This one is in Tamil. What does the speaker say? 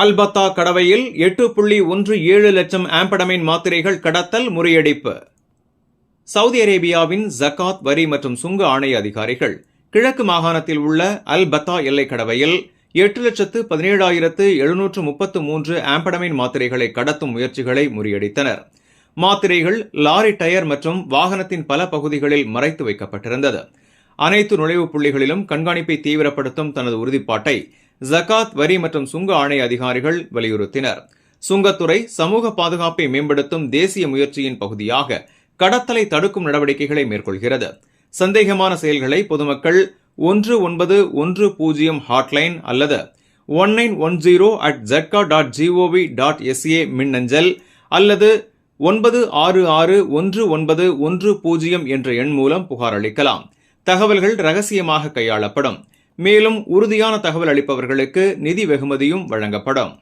அல்பத்தா கடவையில் எட்டு புள்ளி ஒன்று ஏழு லட்சம் ஆம்படமைன் மாத்திரைகள் கடத்தல் முறியடிப்பு. சவுதி அரேபியாவின் ஜக்காத் வரி மற்றும் சுங்க ஆணைய அதிகாரிகள் கிழக்கு மாகாணத்தில் உள்ள அல் பத்தா எல்லை கடவையில் எட்டு லட்சத்து பதினேழாயிரத்து எழுநூற்று முப்பத்து மூன்று ஆம்படமைன் மாத்திரைகளை கடத்தும் முயற்சிகளை முறியடித்தனர். மாத்திரைகள் லாரி டயர் மற்றும் வாகனத்தின் பல பகுதிகளில் மறைத்து வைக்கப்பட்டிருந்தது. அனைத்து நுழைவுப் புள்ளிகளிலும் கண்காணிப்பை தீவிரப்படுத்தும் தனது உறுதிப்பாட்டை ஜகாத் வரி மற்றும் சுங்க ஆணைய அதிகாரிகள் வலியுறுத்தினர். சுங்கத்துறை சமூக பாதுகாப்பை மேம்படுத்தும் தேசிய முயற்சியின் பகுதியாக கடத்தலை தடுக்கும் நடவடிக்கைகளை மேற்கொள்கிறது. சந்தேகமான செயல்களை பொதுமக்கள் ஒன்று ஒன்பது ஒன்று பூஜ்ஜியம் ஹாட்லைன் அல்லது one nine one zero at ஜட்கா dot G O V dot SA மின்னஞ்சல் அல்லது ஒன்பது ஆறு ஆறு ஒன்று ஒன்பது ஒன்று பூஜ்ஜியம் என்ற எண் மூலம் புகார் அளிக்கலாம். தகவல்கள் ரகசியமாக கையாளப்படும். மேலும் உறுதியான தகவல் அளிப்பவர்களுக்கு நிதி வெகுமதியும் வழங்கப்படும்.